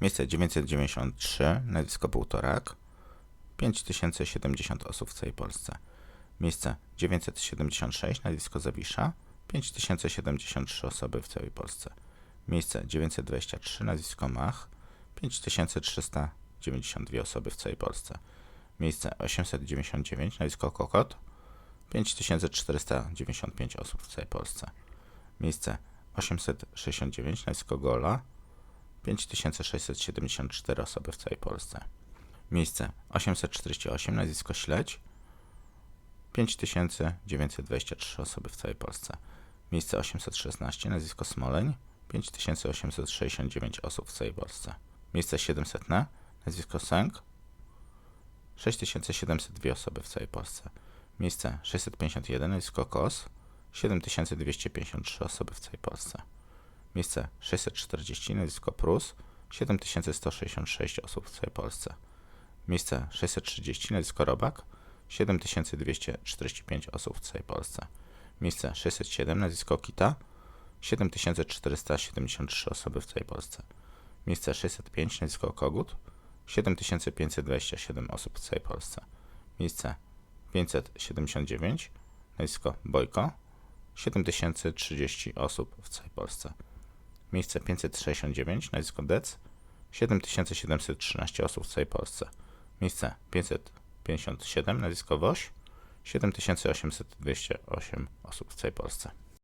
Miejsce 993, nazwisko Półtorak, 5070 osób w całej Polsce. Miejsce 976, nazwisko Zawisza, 5073 osoby w całej Polsce. Miejsce 923, nazwisko Mach, 5392 osoby w całej Polsce. Miejsce 899, nazwisko Kokot, 5495 osób w całej Polsce. Miejsce 869, nazwisko Gola, 5674 osoby w całej Polsce. Miejsce 848, nazwisko Śledź, 5923 osoby w całej Polsce. Miejsce 816, nazwisko Smoleń, 5869 osób w całej Polsce. Miejsce 700, nazwisko Sęk, 6702 osoby w całej Polsce. Miejsce 651, nazwisko Kos, 7253 osoby w całej Polsce. Miejsce 640, nazwisko Prus, 7166 osób w całej Polsce. Miejsce 630, nazwisko Robak, 7245 osób w całej Polsce. Miejsce 607, nazwisko Kita, 7473 osoby w całej Polsce. Miejsce 605, nazwisko Kogut, 7527 osób w całej Polsce. Miejsce 579, nazwisko Bojko, 7030 osób w całej Polsce. Miejsce 569, nazwisko Dec, 7713 osób w całej Polsce. Miejsce 557, nazwisko Woś, 7828 osób w całej Polsce.